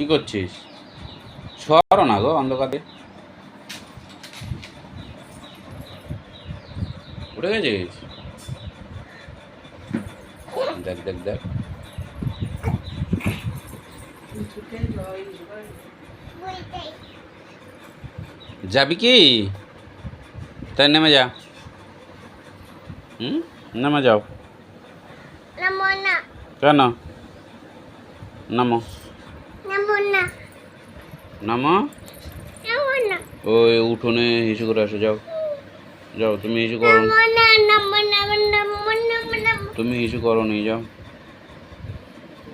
কি করছিস? সরো না গো অন্ধকারে। উঠে গেছিস? দেখ দেখ দেখ। যাবি কি? তাই নেমে যা। হুম? নেমে যাও। কেন? নামো। নামো? ওই উঠোনে হিসু করে আসো যাও। যাও তুমি হিসু করো। তুমি হিসু করো নি যাও।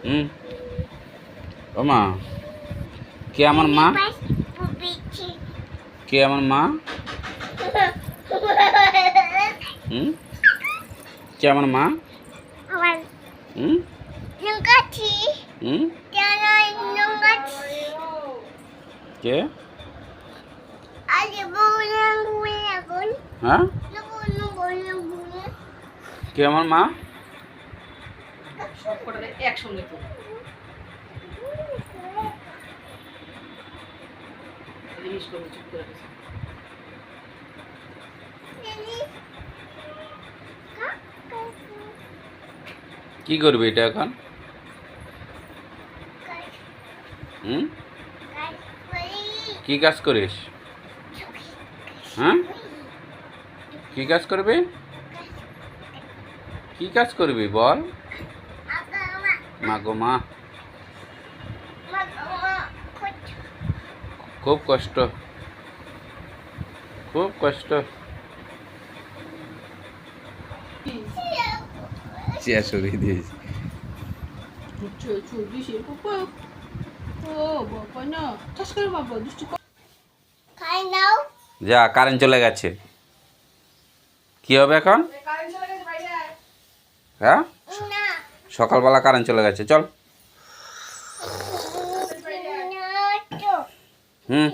হুম? মা কে আমার মা? কে আমার মা? হুম? কে আমার মা? হুম? হুম? কেন নঙ্গাছি কে আরে বউনা বউনা বউন হ্যাঁ? কে আমার মা? একসঙ্গে। কি করবি এটা এখন হুম কি কাজ করিস? হ্যাঁ? কি কাজ করবি? কি কাজ করবি বল? মা গো মা। খুব কষ্ট। খুব কষ্ট। চেয়ার সরিয়ে দিয়েছি। চুল চুল বাবা ও বাবা না। ঠাস করে বাবা দুষ্টু যা কারেন্ট চলে গেছে। কি হবে এখন? হ্যাঁ? সকালবেলা কারেন্ট চলে গেছে চল। হুম।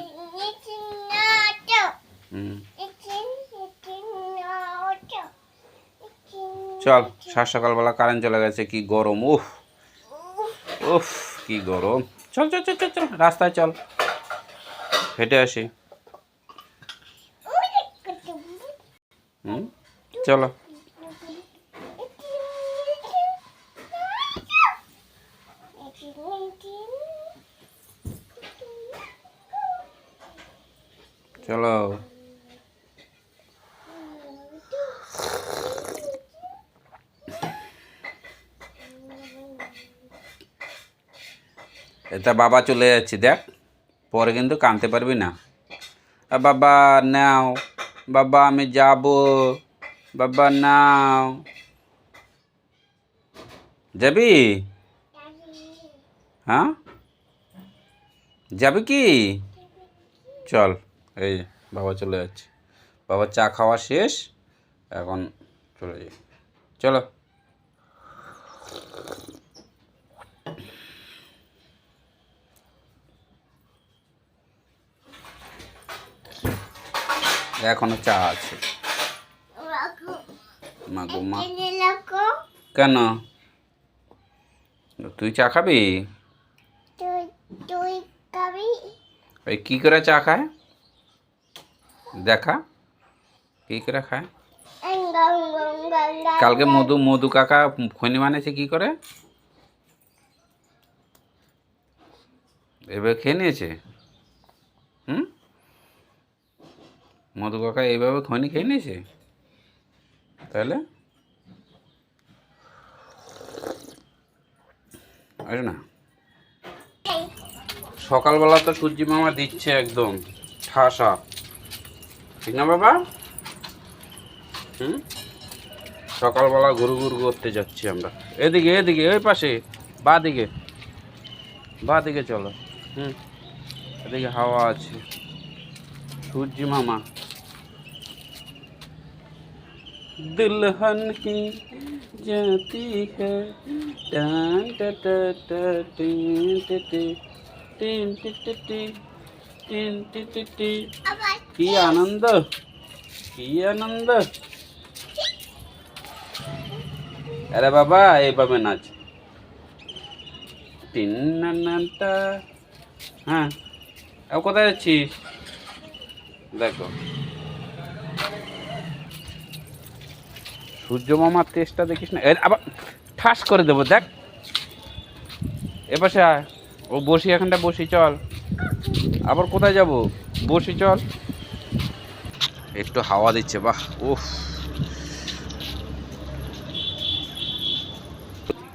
চল সাত সকালবেলা কারেন্ট চলে গেছে কি গরম উফ। উফ কি গরম। চল চল চল চল চল রাস্তায় চল। হেঁটে আসি। হুম চলো চলো এটা বাবা চলে যাচ্ছে দেখ পরে কিন্তু কানতে পারবি না আ বাবা নাও বাবা, আমি যাব। বাবা, নাও। যাবি? হ্যাঁ? যাবি কি? চল, এই বাবা চলে যাচ্ছে। বাবা চা খাওয়া শেষ, এখন চলে যাই। চলো। এখনও চা আছে। মা। কেন? তুই চা খাবি? ওই কী করে চা খায়? দেখা। কী করে খায়? কালকে মধু মধু কাকা খনি বানিয়েছে কী করে? এবার খেয়ে নিয়েছে হুম মধু কাকা এইভাবে খনি খেয়ে নিয়েছে? তাহলে? না। সকালবেলা তো সূর্যি মামা দিচ্ছে একদম, ঠাসা। ঠিক না বাবা? হুম? সকালবেলা ঘুরু ঘুরু করতে যাচ্ছি আমরা। এদিকে এদিকে, ওই পাশে, বা দিকে। বা দিকে চলো। হুম? এদিকে হাওয়া আছে। সূর্যি মামা। दुल्हन ही जाती है टान टा टा टा tin T T tin T T T tin T T T আবার কি আনন্দ কি আনন্দ আরে বাবা এইভাবে নাচ তিন না না টা হ্যাঁ ও কোথায় যাচ্ছিস দেখো সূর্য মামার তেজটা দেখিস না। আবার ঠাস করে দেবো, দেখ। এপাশে আয়। ও বসি, এখানটা বসি, চল। আবার কোথায় যাব? বসি, চল। একটু হাওয়া দিচ্ছে, বাহ, উফ।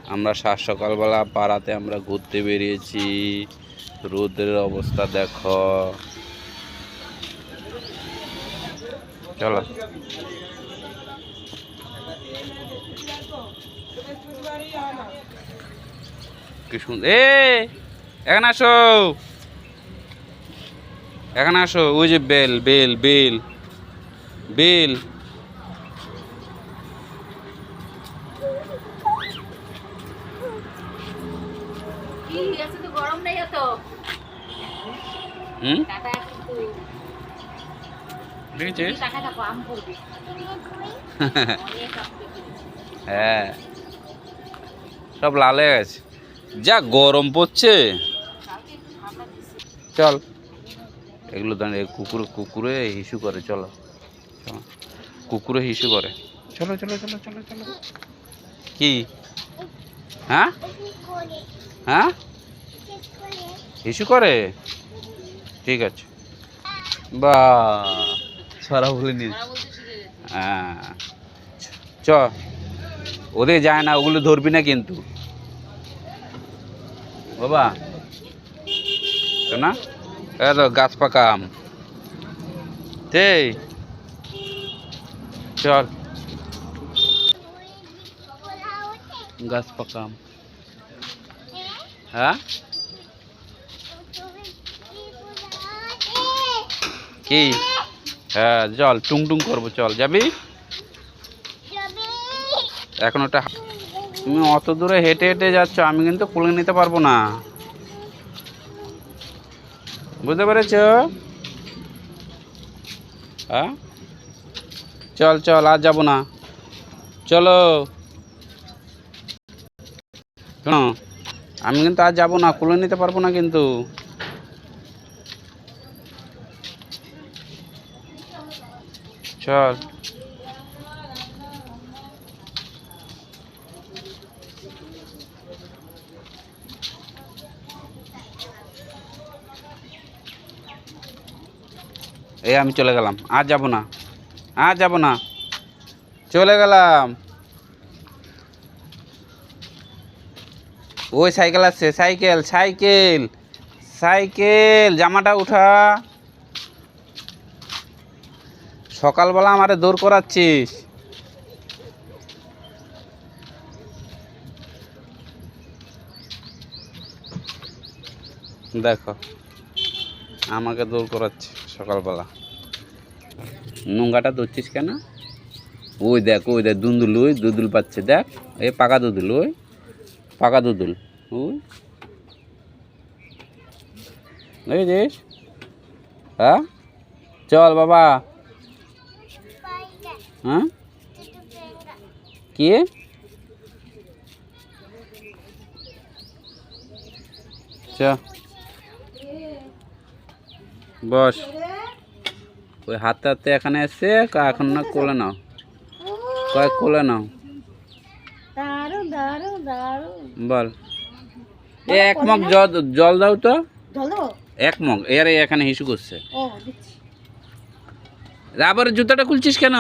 আমরা সাত সকালবেলা পাড়াতে আমরা ঘুরতে বেরিয়েছি। রোদের অবস্থা দেখো। চলো। কি সুন্দর এ এখানে আসো। এখানে আসো। ওই যে বেল বেল বেল বেল। আছে হ্যাঁ। সব লাল হয়ে গেছে। যা গরম পড়ছে। চল। এগুলো দাঁড়িয়ে কুকুর কুকুরে হিসু করে চলো। কুকুরে হিসু করে। চলো চলো চলো চলো চলো। কি? হ্যাঁ? হ্যাঁ? হিসু করে? ঠিক আছে। বা সারা বলে নিস হ্যাঁ। চ। ওদের যায় না ওগুলো ধরবি না কিন্তু। বাবা। শোনা এ তো গাছ পাকা আম। এই চল। গাছ পাকা আম। হ্যাঁ? কি? হ্যাঁ চল টুং টুং করব চল। যাবি? এখন ওটা তুমি অত দূরে হেঁটে হেঁটে যাচ্ছ, আমি কিন্তু কুলে নিতে পারব না। বুঝতে পেরেছ? হ্যাঁ চল চল, আর যাব না। চলো। শোনো, আমি কিন্তু আর যাব না কুলে নিতে পারব না কিন্তু। চল। এই আমি চলে গেলাম। আর যাব না। আর যাব না। চলে গেলাম। ওই সাইকেল আসছে সাইকেল সাইকেল সাইকেল, জামাটা উঠা। সকালবেলা আমারে দৌড় করাচ্ছিস। দেখো, আমাকে দৌড় করাচ্ছে। সকালবেলা। নোংরাটা ধরছিস কেন? ওই দেখ ওই দেখ, দুন্দুল, ওই দুদুল পাচ্ছে, দেখ, এই পাকা দুদুল ওই পাকা দুদুল ওই। দেখেছিস? হ্যাঁ? চল বাবা। হ্যাঁ? কে? চ। বস। ওই হাতে হাতে এখানে এসে এখন না কোলে নাও। কয়েক কোলে নাও? বল। এ এক মগ জল জল দাও তো। এক মগ এর এখানে হিসু করছে। রাবারের আবার জুতাটা খুলছিস কেন?